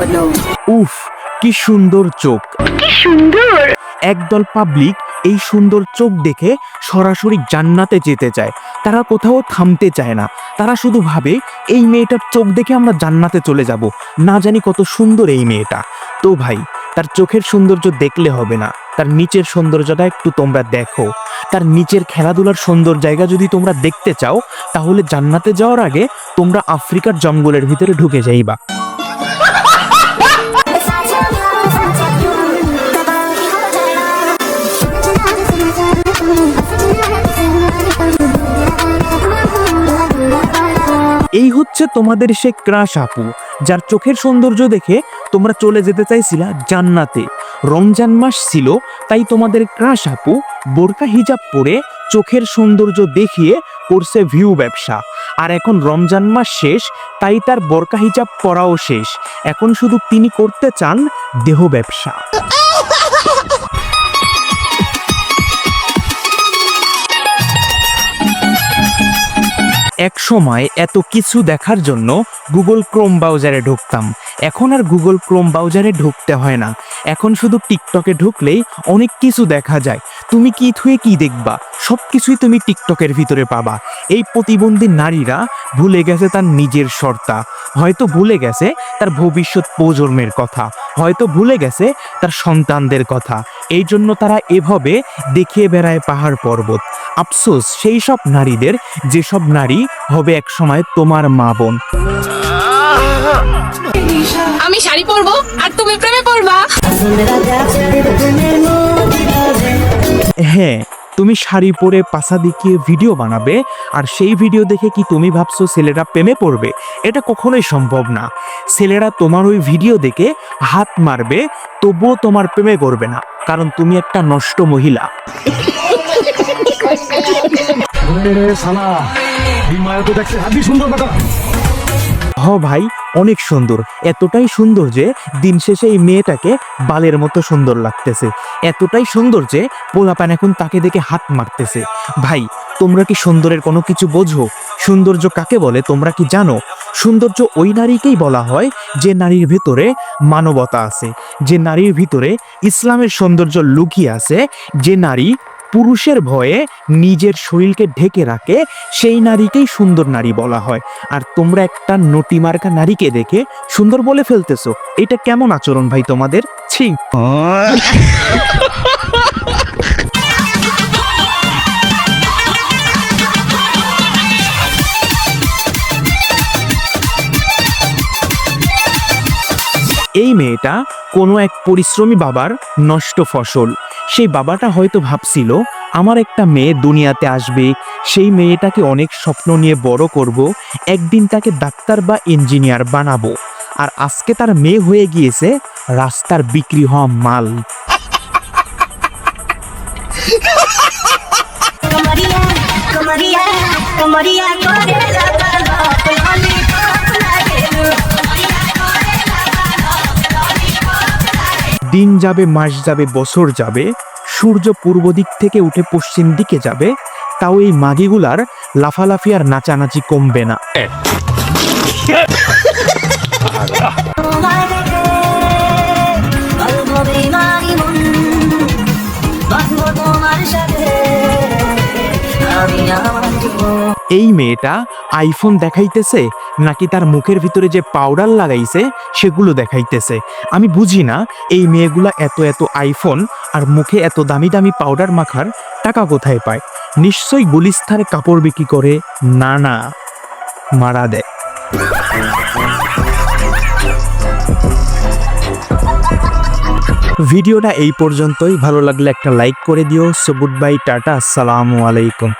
উফ কি সুন্দর চোখ। কি সুন্দর। একদল পাবলিক এই সুন্দর চোখ দেখে সরাসরি জান্নাতে যেতে চায়। তারা কোথাও থামতে চায় না। তারা শুধু ভাবে এই মেয়েটার চোখ দেখে আমরা জান্নাতে চলে যাব। না জানি কত সুন্দর এই মেয়েটা। তো ভাই তার চোখের সৌন্দর্য দেখলে হবে না। তার নিচের সৌন্দর্যটা একটু তোমরা দেখো। তার নিচের খেলাধুলার সুন্দর জায়গা যদি তোমরা দেখতে চাও তাহলে জান্নাতে যাওয়ার আগে তোমরা আফ্রিকার জঙ্গলের ভিতরে ঢুকে যাইবা। এই হচ্ছে তোমাদের সে ক্রাশ আপু, যার চোখের সৌন্দর্য দেখে তোমরা চলে যেতে চাইছিলা জান্নাতে। রমজান মাস ছিল, তাই তোমাদের ক্রাশ আপু বোরকা হিজাব পরে চোখের সৌন্দর্য দেখিয়ে করছে ভিউ ব্যবসা। আর এখন রমজান মাস শেষ, তাই তার বোরকা হিজাব পরাও শেষ। এখন শুধু তিনি করতে চান দেহ ব্যবসা। এক সময় এত কিছু দেখার জন্য গুগল ক্রোম ব্রাউজারে ঢুকতাম। এখন আর গুগল ক্রোম ব্রাউজারে ঢুকতে হয় না। এখন শুধু টিকটকে ঢুকলেই অনেক কিছু দেখা যায়। তুমি কি থুয়ে কি দেখবা? সব কিছুই তুমি টিকটকের ভিতরে পাবা। এই প্রতিবন্ধী নারীরা ভুলে গেছে তার নিজের সর্তা হয়তো ভুলে গেছে তার ভবিষ্যৎ প্রজন্মের কথা। হয়তো ভুলে গেছে তার সন্তানদের কথা। এই জন্য তারা এভাবে দেখিয়ে বেড়ায় পাহাড় পর্বত। আফসোস সেই সব নারীদের যেসব নারী হবে এক সময় তোমার মা বোন। আমি শাড়ি পরবো আর তুমি প্রেমে পড়বা। হ্যাঁ তুমি শাড়ি পরে পাশা দেখিয়ে ভিডিও বানাবে আর সেই ভিডিও দেখে কি তুমি ভাবছ ছেলেরা প্রেমে পড়বে? এটা কখনোই সম্ভব না। ছেলেরা তোমার ওই ভিডিও দেখে হাত মারবে তবুও তোমার প্রেমে করবে না কারণ তুমি একটা নষ্ট মহিলা। সালা এই মায়া তো দেখছে সুন্দর হ ভাই, অনেক সুন্দর। এতটাই সুন্দর যে দিন শেষে এই মেয়েটাকে বালের মতো সুন্দর লাগতেছে। এতটাই সুন্দর যে পোলাপান এখন তাকে দেখে হাত মারতেছে। ভাই, তোমরা কি সুন্দরের কোনো কিছু বোঝো? সৌন্দর্য কাকে বলে তোমরা কি জানো? সৌন্দর্য ওই নারীকেই বলা হয় যে নারীর ভিতরে মানবতা আছে, যে নারীর ভিতরে ইসলামের সৌন্দর্য লুকিয়ে আছে, যে নারী পুরুষের ভয়ে নিজের শরীরকে ঢেকে রাখে, সেই নারীকেই সুন্দর নারী বলা হয়। আর তোমরা একটা নটিমার্কা নারীকে দেখে সুন্দর বলে ফেলতেছো। এটা কেমন আচরণ ভাই তোমাদের? ছি। এই মেয়েটা কোনো এক পরিশ্রমী বাবার নষ্ট ফসল সেই বাবাটা হয়তো ভাবছিল আমার একটা মেয়ে দুনিয়াতে আসবে সেই মেয়েটাকে অনেক স্বপ্ন নিয়ে বড় করব একদিন তাকে ডাক্তার বা ইঞ্জিনিয়ার বানাবো আর আজকে তার মেয়ে হয়ে গিয়েছে রাস্তার বিক্রি হওয়া মাল দিন যাবে, মাস যাবে, বছর যাবে, সূর্য পূর্ব দিক থেকে উঠে পশ্চিম দিকে যাবে, তাও এই মাগিগুলার লাফালাফি আর নাচানাচি কমবে না। এই মেয়েটা আইফোন দেখাইতেছে নাকি তার মুখের ভিতরে যে পাউডার লাগাইছে সেগুলো দেখাইতেছে। আমি বুঝি না এই মেয়েগুলা এত এত আইফোন আর মুখে এত দামি দামি পাউডার মাখার টাকা কোথায় পায়। নিশ্চয়ই গুলিস্তানে কাপড় বিক্রি করে, না না, মারা দেয়। ভিডিওটা এই পর্যন্তই। ভালো লাগলে একটা লাইক করে দিও। সো গুড বাই, টাটা, আসসালামু আলাইকুম।